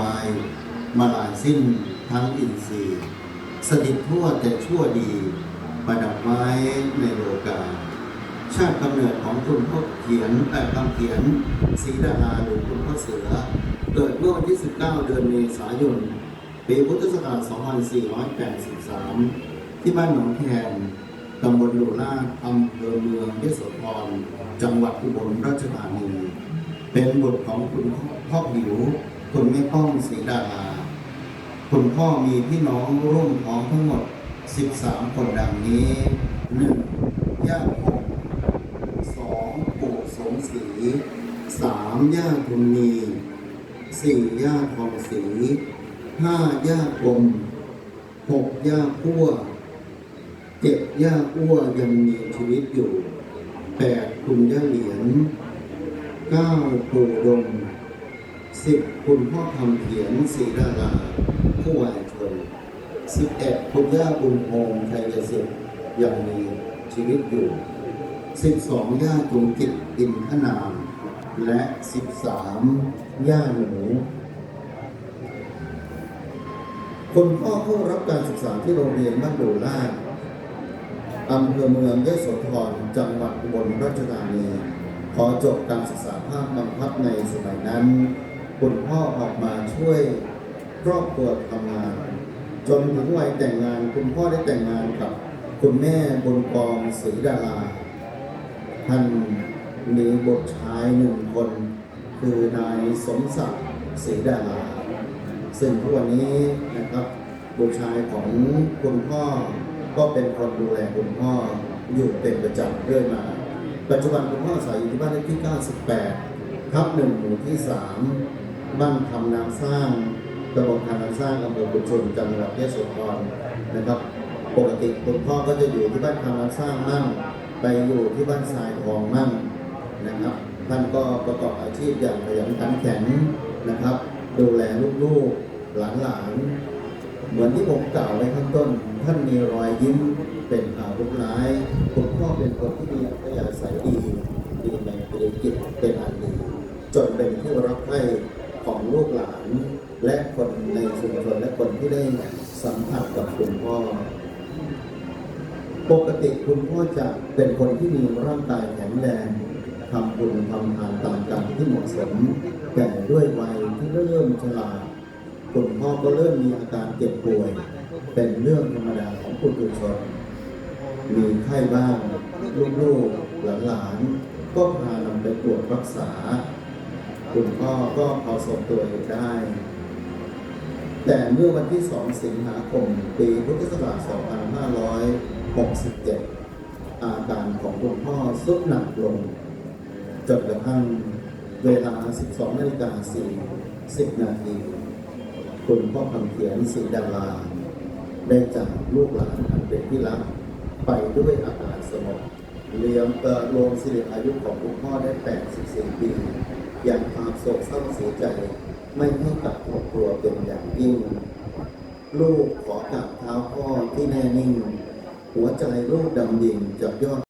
วายมาลายสิ้นทั้งอินทรีย์สถิตทั่วแต่ชั่วดีประดับไม้ในโลกา ชาติกำเนิดของคุณพ่อเขียนแต่คำเขียนศรีดาราหรือคุณพ่อเสือ เกิดเมื่อวันที่ 19 เดือนเมษายน ปีพุทธศักราช 2483 ที่บ้านหนองแคนตำบลหลูลาดอำเภอเมืองยโสธรจังหวัดอุบลราชธานี เป็นบุตรของคุณพ่อผิว คุณแม่ป้องศรีดาราคุณพ่อมีพี่น้องร่วมท้องทั้งหมด 13 คนดังนี้ 1. ย่าพงสองปู่สมศรีสามย่าทุนมีสี่ย่าทองศรีห้าย่ากลมหกย่าพั่วเจ็ดย่าอ้วยังมีชีวิตอยู่แปดคุณย่าเหรียญเก้าปู่ดม สิบคุณพ่อคำเขียนศรีดาราผู้วายชนสิบเอ็ดคุณย่าบุญโฮมชัยสิทธิ์ยังมีชีวิตอยู่สิบสองย่าจุงกิจอินทนาม และสิบสามย่าหนูคนพ่อผู้รับการศึกษาที่โรงเรียนบ้านดูลาดอำเภอเมืองยโสธรจังหวัดอุบลราชธานี ขอจบการศึกษาภาคบังคับในสมัยนั้น คุณพ่อออกมาช่วยครอบครัวทำงาน จนถึงวัยแต่งงาน คุณพ่อได้แต่งงานกับ คุณแม่บุญกองศรีดาราท่านมีบุตรชายหนึ่งคน คือนายสมศักดิ์ศรีดาราซึ่งทุกวันนี้นะครับบุตรชายของคุณพ่อก็เป็นคนดูแลคุณพ่ออยู่เป็นประจำเรื่อยมา ปัจจุบันคุณพ่ออาศัยอยู่ที่บ้านเลขที่ 98 ทับหนึ่งหมู่ที่ 3 บ้านคำนาสร้างตำบลคำนาสร้างอำเภอบุญชนจังหวัดยะโสธรนะครับ ปกติคุณพ่อก็จะอยู่ที่บ้านคำนาสร้างมั่งไปอยู่ที่บ้านทรายทองมั่งนะครับท่านก็ประกอบอาชีพอย่างขยันขันแข็งนะครับ ดูแลลูกๆหลานๆเหมือนที่ผมกล่าวไว้ข้างต้น ท่านมีรอยยิ้มเป็นอาวุธร้ายคุณพ่อเป็นคนที่มีอัธยาศัยดีดีในธุรกิจเป็นอันดีจนเป็นที่รักใคร่ ของลูกหลาน และคนในชุมชนและคนที่ได้สัมผัสกับคุณพ่อ ปกติคุณพ่อจะเป็นคนที่มีร่างกายแข็งแรงทำบุญทำทานตามกรรมที่เหมาะสมแก่ด้วยวัยที่เริ่มชราคุณพ่อก็เริ่มมีอาการเจ็บป่วย เป็นเรื่องธรรมดาของผู้ตุชนมีไข้บ้าง ลูกๆหลานๆก็พานำไปตรวจรักษา คุณพ่อก็พอส่งตัวเองได้ แต่เมื่อวันที่ 2 สิงหาคม ปีพุทธศักราช 2567 อาการของคุณพ่อสุดหนักลงจนกระทั่งเวลา 12นาฬิกา40นาทีคุณพ่อคำเขียนศรีดาราได้จากลูกหลานอันเป็นที่รักไปด้วยอาการสงบเลียมเปิดรวมสิริอายุของคุณพ่อได้ 84 ปี อย่างความโศกเศร้าเสียใจ ไม่ให้กับครอบครัวเป็นอย่างยิ่ง ลูกขอกราบเท้าพ่อที่แน่นิ่ง หัวใจลูกดำดิ่งจากยอด